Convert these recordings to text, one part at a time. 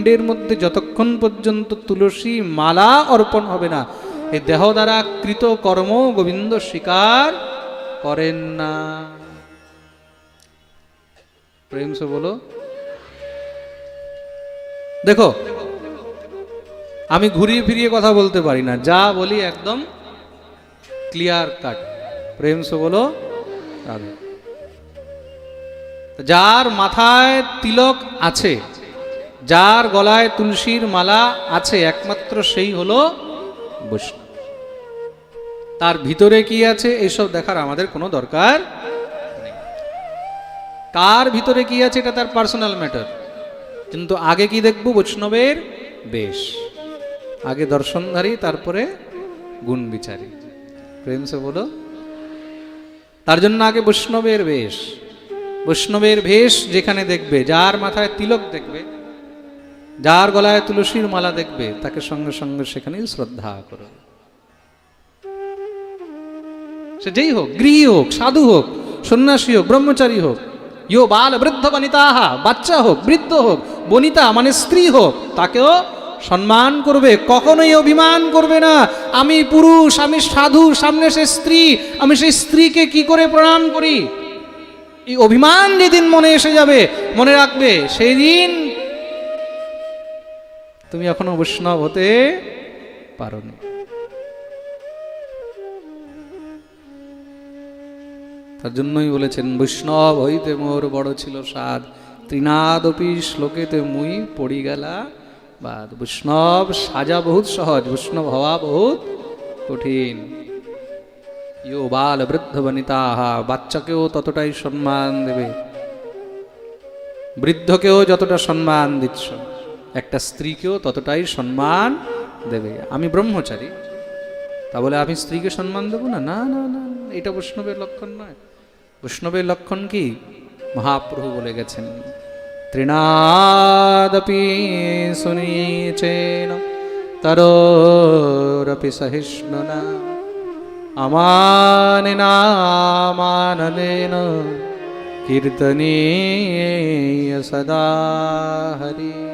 পিণ্ডের মধ্যে যতক্ষণ পর্যন্ত তুলসী মালা অর্পণ হবে না এই দেহ দ্বারা কৃত কর্ম গোবিন্দ স্বীকার করেন না। প্রেম সে বলো, দেখো, আমি ঘুরিয়ে ফিরিয়ে কথা বলতে পারি না, যা বলি একদম ক্লিয়ার কাট প্রেম সে বলো যার মাথায় তিলক আছে যার গলায় তুলসীর মালা আছে, একমাত্র সেই হলো বৈষ্ণব। তার ভিতরে কি আছে, এসব দেখার আমাদের কোনো দরকার কার ভিতরে কি আছে, এটা তার পার্সোনাল ম্যাটার কিন্তু আগে কি দেখব? বৈষ্ণবের বেশ। আগে দর্শনধারী, তারপরে গুণ বিচারী প্রেম সে বলো। তার জন্য আগে বৈষ্ণবের বেশ। বৈষ্ণবের বেশ যেখানে দেখবে, যার মাথায় তিলক দেখবে যার গলায় তুলসীর মালা দেখবে, তাকে সঙ্গে সঙ্গে সেখানেই শ্রদ্ধা করো। সে যেই হোক, গৃহী হোক, সাধু হোক, সন্ন্যাসী হোক, ব্রহ্মচারী হোক, ইয়ো বাল বৃদ্ধ বনিতা বনিতাহা, বাচ্চা হোক, বৃদ্ধ হোক, বনিতা মানে স্ত্রী হোক, তাকেও সম্মান করবে, কখনোই অভিমান করবে না। আমি পুরুষ, আমি সাধু, সামনে সে স্ত্রী, আমি সেই স্ত্রীকে কি করে প্রণাম করি? এই অভিমান যেদিন মনে এসে যাবে, মনে রাখবে সেই দিন তুমি এখনও বৈষ্ণব হতে পারোনি। তার জন্যই বলেছেন, বৈষ্ণব হইতে মোর বড় ছিল সাদ ত্রিনাদপি শ্লোকেতে মুই পড়ি গেলা বাদ। বৈষ্ণব সাজা বহুত সহজ, বৈষ্ণব হওয়া বহুত কঠিন। ইয়ো বাল বৃদ্ধ বনিতাহা, বাচ্চাকেও ততটাই সম্মান দেবে। বৃদ্ধকেও যতটা সম্মান দিচ্ছ। একটা স্ত্রীকেও ততটাই সম্মান দেবে। আমি ব্রহ্মচারী। তা বলে আমি স্ত্রীকে সম্মান দেবো না? না না না না, এটা বৈষ্ণবের লক্ষণ নয়। বৈষ্ণবের লক্ষণ কি? মহাপ্রভু বলে গেছেন তৃণাদপি শুনিয়েছেন তরোরপি সহিষ্ণুনা আমানেনামাননেন কীর্তনীয় সদা হরি।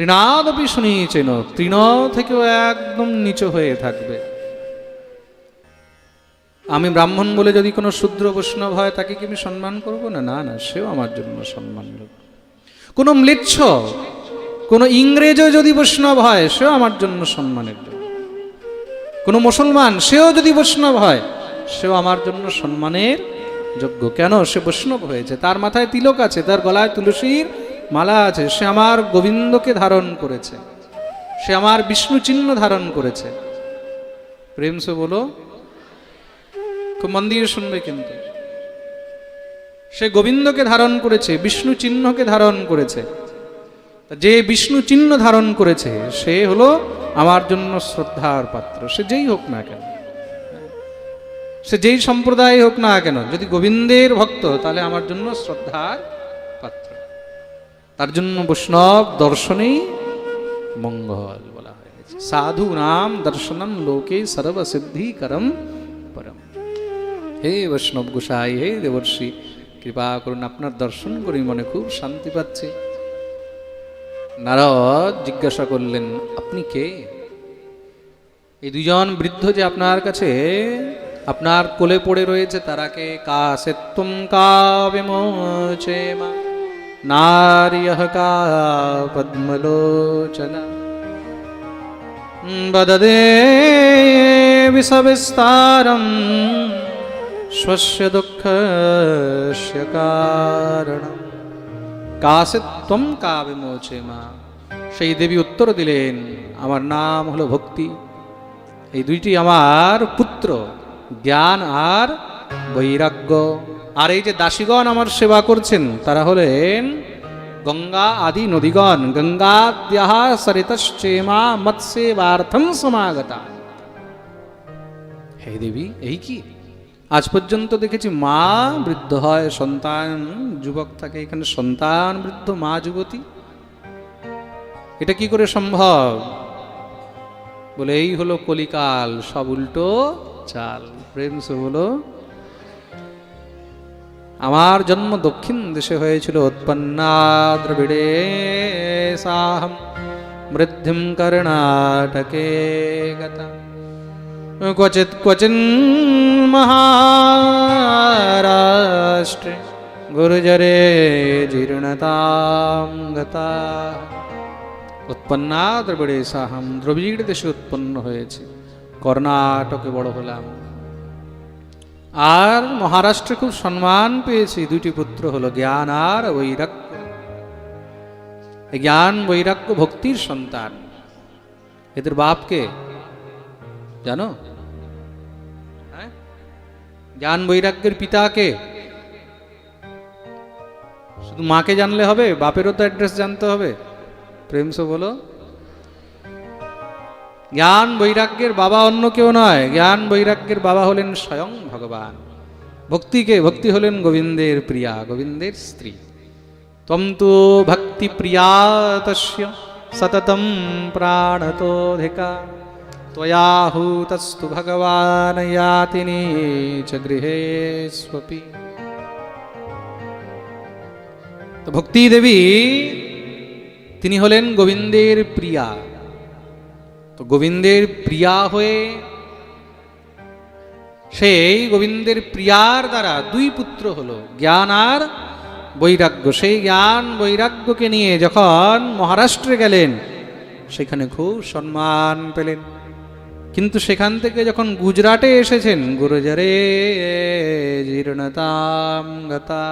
তৃণাদপি শুনিয়েছেন তৃণ থেকেও একদম নিচু হয়ে থাকবে। আমি ব্রাহ্মণ বলে যদি কোনো শূদ্র বৈষ্ণব হয়, তাকে কি আমি সম্মান করব? না না না, সেও আমার জন্য সম্মান কোনো ম্লেচ্ছ কোনো ইংরেজও যদি বৈষ্ণব হয়, সেও আমার জন্য সম্মানের জন্য কোনো মুসলমান, সেও যদি বৈষ্ণব হয়, সেও আমার জন্য সম্মানের যোগ্য। কেন? সে বৈষ্ণব হয়েছে। তার মাথায় তিলক আছে, তার গলায় তুলসীর মালা আছে। সে আমার গোবিন্দকে ধারণ করেছে। সে আমার বিষ্ণু চিহ্ন ধারণ করেছে। প্রেম সে বলো, খুব মন দিয়ে শুনবে কিন্তু। সে গোবিন্দকে ধারণ করেছে, বিষ্ণু চিহ্নকে ধারণ করেছে। যে বিষ্ণু চিহ্ন ধারণ করেছে, সে হলো আমার জন্য শ্রদ্ধার পাত্র। সে যেই হোক না কেন। সে যেই সম্প্রদায় হোক না কেন, যদি গোবিন্দের ভক্ত, তাহলে আমার জন্য শ্রদ্ধার তার জন্য বৈষ্ণব দর্শনেই মঙ্গল বলা হয়েছে সাধু নাম দর্শনম লোকে সর্বসিদ্ধিকরম পরম। হে বৈষ্ণব গোসাই, হে দেবর্ষি, কৃপা করুন আপনার দর্শন করি মনে খুব শান্তি পাচ্ছে। নারদ জিজ্ঞাসা করলেন, আপনি কে? এই দুজন বৃদ্ধ যে আপনার কাছে, আপনার কোলে পড়ে রয়েছে, তারা কে? কা সেত্তুম কা বিমোচে মা নার্য কা পদ্মলোচনা বদদে বিসবিস্তারম স্বস্য দুঃখস্য কারণম কাসে ত্বম কা বিমোচে মা সেই দেবী উত্তর দিলেন আমার নাম হলো ভক্তি এই দুইটি আমার পুত্র জ্ঞান আর বৈরাগ্য আর এই যে দাসীগণ আমার সেবা করছেন, তারা হলেন গঙ্গা আদি নদীগণ। গঙ্গাদ্যাহ সরিতশ্চেমা মৎস্যেবার্থম সমাগতা। হে দেবী, এই কি? আজ পর্যন্ত দেখেছি মা বৃদ্ধ হয়, সন্তান, যুবক থাকে, এখানে সন্তান বৃদ্ধ, মা যুবতী। এটা কি করে সম্ভব? বলে, এই হলো কলিকাল, সব উল্টো চাল। প্রেম সে হলো আমার জন্ম দক্ষিণ দেশে হয়েছিল উৎপন্না দ্রবিড়ে সাহম মৃদ্ধিম কর্ণাটকে গতা क्वचित् क्वचिन् महाराष्ट्रे गुरुजरे জীর্ণতাম গতা উৎপন্না দ্রবিড়ে সাহাম দ্রবিড় দেশে উৎপন্ন হয়েছে কর্ণাটকে বড় হলাম আর মহারাষ্ট্রে খুব সম্মান পেয়েছি। দুইটি পুত্র হলো জ্ঞান আর বৈরাগ্য। জ্ঞান, বৈরাগ্য, ভক্তির সন্তান। এদের বাপকে জানো? হ্যাঁ? জ্ঞান, বৈরাগ্যের পিতাকে শুধু মাকে জানলে হবে? বাপেরও তো অ্যাড্রেস জানতে হবে। প্রেমসো বলো। জ্ঞান বৈরাগ্যের বাবা অন্য কেউ নয়। জ্ঞান বৈরাগ্যের বাবা হলেন স্বয়ং ভগবান। ভক্তিকে, ভক্তি হলেন গোবিন্দের প্রিয়া, গোবিন্দের স্ত্রী। তম তো ভক্তি প্রিয়া তস্য, সততম প্রাণতোধিকা। ত্বয়াহূতস্তু ভগবান চ গৃহে স্বপি। তো ভক্তি দেবী তিনি হলেন গোবিন্দের প্রিয়া। তো গোবিন্দের প্রিয়া হয়ে সেই গোবিন্দের প্রিয়ার দ্বারা দুই পুত্র হলো, জ্ঞান আর বৈরাগ্য। সেই জ্ঞান বৈরাগ্যকে নিয়ে যখন মহারাষ্ট্রে গেলেন, সেখানে খুব সম্মান পেলেন। কিন্তু সেখান থেকে যখন গুজরাটে এসেছেন, গুরুজারে জীর্ণতাম গতা।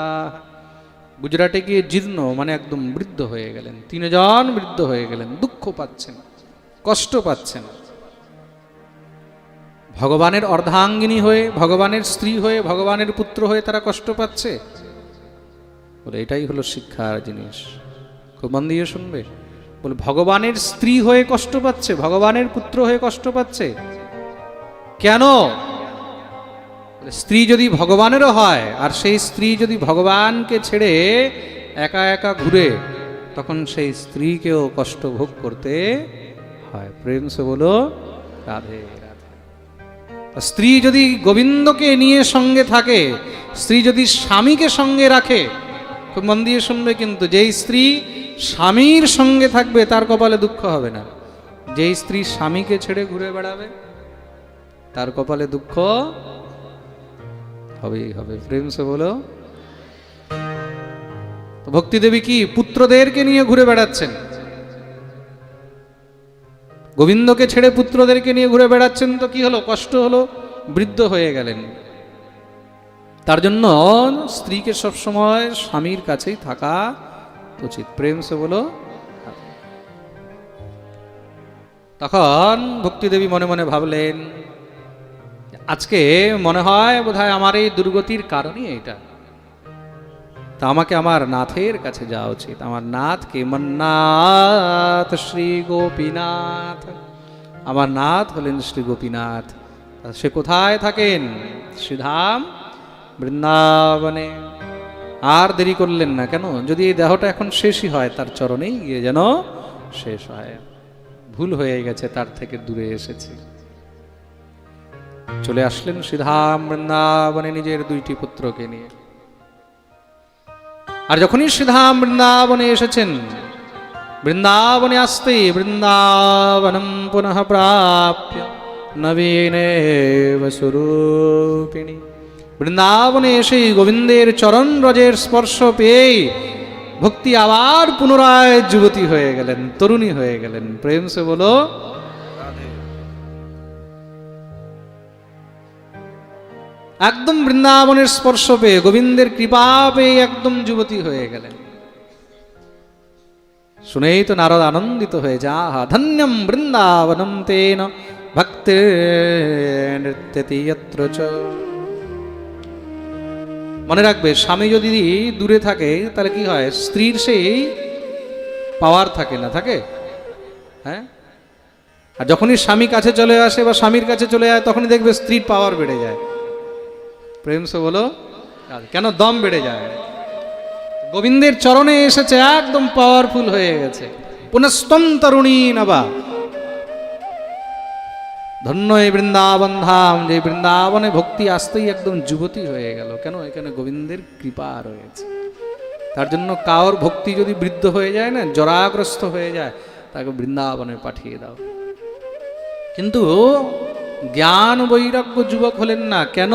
গুজরাটে গিয়ে জীর্ণ মানে একদম বৃদ্ধ হয়ে গেলেন। তিনজন বৃদ্ধ হয়ে গেলেন, দুঃখ পাচ্ছেন। কষ্ট পাচ্ছেন। ভগবানের অর্ধাঙ্গিনী হয়ে, ভগবানের স্ত্রী হয়ে, ভগবানের পুত্র হয়ে তারা কষ্ট পাচ্ছে? বলে, এটাই হলো শিক্ষার জিনিস। খুব মন দিয়ে শুনবে। বলে, ভগবানের স্ত্রী হয়ে কষ্ট পাচ্ছে, ভগবানের পুত্র হয়ে কষ্ট পাচ্ছে? কেন? স্ত্রী যদি ভগবানেরও হয়, আর সেই স্ত্রী যদি ভগবানকে ছেড়ে একা একা ঘুরে, তখন সেই স্ত্রীকেও কষ্ট ভোগ করতে হয়। প্রেম সে বলো, রাধে রাধে। স্ত্রী যদি গোবিন্দকে নিয়ে সঙ্গে থাকে, স্ত্রী যদি স্বামীকে সঙ্গে রাখে, খুব মন দিয়ে শুনবে কিন্তু, যেই স্ত্রী স্বামীর সঙ্গে থাকবে, তার কপালে দুঃখ হবে না। যেই স্ত্রী স্বামীকে ছেড়ে ঘুরে বেড়াবে, তার কপালে দুঃখ হবেই হবে। প্রেম সে বলো, তো ভক্তি দেবী কি পুত্রদেরকে নিয়ে ঘুরে বেড়াচ্ছেন? গোবিন্দকে ছেড়ে পুত্রদেরকে নিয়ে ঘুরে বেড়াচ্ছেন তো কি হলো? কষ্ট হলো? বৃদ্ধ হয়ে গেলেন। তার জন্য স্ত্রীকে সবসময় স্বামীর কাছেই থাকা উচিত। প্রেম সে বলো। তখন ভক্তিদেবী মনে মনে ভাবলেন, আজকে মনে হয় বোধহয় আমার এই দুর্গতির কারণই এটা তা আমাকে আমার নাথের কাছে যাওয়া উচিত। আমার নাথ কে? মন্নাথ, শ্রী গোপীনাথ। আমার নাথ হলেন শ্রী গোপীনাথ। সে কোথায় থাকেন? শ্রীধাম বৃন্দাবনে। আর দেরি করলেন না কেন? যদি এই দেহটা এখন শেষই হয়, তার চরণেই গিয়ে যেন শেষ হয়। ভুল হয়ে গেছে, তার থেকে দূরে এসেছি। চলে আসলেন শ্রীধাম বৃন্দাবনে নিজের দুইটি পুত্রকে নিয়ে। আর যখনই শ্রীধাম বৃন্দাবনে এসেছেন, বৃন্দাবনে আসতে বৃন্দাবনম পুনঃ প্রাপ্য নবীনে স্বরূপিণী বৃন্দাবনে এসে গোবিন্দের চরণ রজের স্পর্শ পেয়ে ভক্তি আবার পুনরায় যুবতী হয়ে গেলেন, তরুণী হয়ে গেলেন। প্রেম সে বলো একদম বৃন্দাবনের স্পর্শ পেয়ে, গোবিন্দের কৃপা পেয়ে একদম যুবতী হয়ে গেলেন। শুনেই তো নারদ আনন্দিত হয়ে, যা ধন্যম বৃন্দাবনম তেন ভক্তি নৃত্যতি মনে রাখবে, স্বামী যদি দূরে থাকে, তাহলে কি হয়? স্ত্রীর সেই পাওয়ার থাকে না, থাকে? হ্যাঁ? আর যখনই স্বামী কাছে চলে আসে বা স্বামীর কাছে চলে যায়, তখনই দেখবে স্ত্রীর পাওয়ার বেড়ে যায়। প্রেম সে বলো কেন দম বেড়ে যায়? গোবিন্দের চরণে এসেছে, একদম পাওয়ারফুল হয়ে গেছে। পুনস্তম তরুণী নবা। ধন্য এই বৃন্দাবন ধাম যে বৃন্দাবনে ভক্তি আসতেই একদম যুবতী হয়ে গেল। কেন? এখানে গোবিন্দের কৃপা রয়েছে। তার জন্য কাওর ভক্তি যদি বৃদ্ধ হয়ে যায় না, জরাগ্রস্ত হয়ে যায়, তাকে বৃন্দাবনে পাঠিয়ে দাও। কিন্তু জ্ঞান বৈরাগ্য যুবক হলেন না। কেন?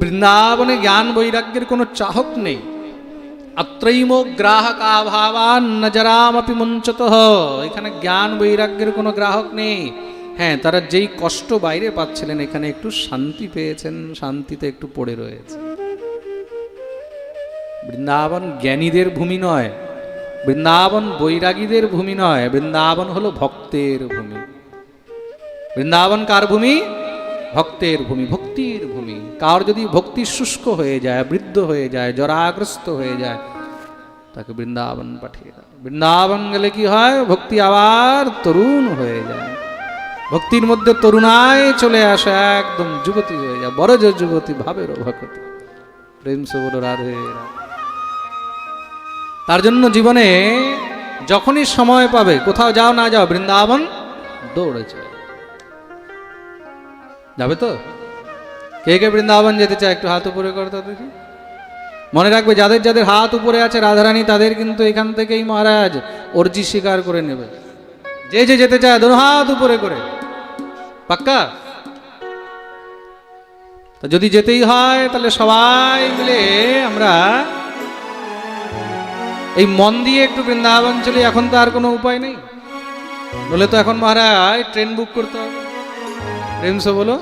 বৃন্দাবনে জ্ঞান বৈরাগ্যের কোনো চাহক নেই। অত্রৈম গ্রাহক আভাবান নজরামপি মুঞ্চত। এখানে জ্ঞান বৈরাগ্যের কোনো গ্রাহক নেই। হ্যাঁ তারা যেই কষ্ট বাইরে পাচ্ছিলেন, এখানে একটু শান্তি পেয়েছেন, শান্তিতে একটু পড়ে রয়েছে। বৃন্দাবন জ্ঞানীদের ভূমি নয়, বৃন্দাবন বৈরাগীদের ভূমি নয়, বৃন্দাবন হলো ভক্তের ভূমি। বৃন্দাবন কার ভূমি? ভক্তের ভূমি, ভক্তির ভূমি। কার যদি ভক্তি শুষ্ক হয়ে যায়, বৃদ্ধ হয়ে যায়, জরাগ্রস্ত হয়ে যায়, তাকে বৃন্দাবন পাঠিয়ে দাও। বৃন্দাবন গেলে কি হয়? ভক্তি আবার তরুণ হয়ে যায়। ভক্তির মধ্যে তরুণায় চলে আসে, একদম যুবতী হয়ে যায় বড় যে যুবতী ভাবের ভকতি প্রেম সে বলো রাধে। তার জন্য জীবনে যখনই সময় পাবে, কোথাও যাও না যাও, বৃন্দাবন দৌড়ে চলে। যাবে তো? কে কে বৃন্দাবন যেতে চায় একটু হাত উপরে করতো দেখি। মনে রাখবে, যাদের যাদের হাত উপরে আছে রাধারানী, তাদের কিন্তু এখান থেকেই মহারাজ অর্জি স্বীকার করে নেবে। যে যে যেতে চায়, দোনো হাত উপরে করে। পাক্কা? যদি যেতেই হয়, তাহলে সবাই মিলে আমরা এই মন দিয়ে একটু বৃন্দাবন চলি। এখন তো আর কোনো উপায় নেই। বলে তো এখন মহারাজ ট্রেন বুক করতে হবে। প্রেমসে বলো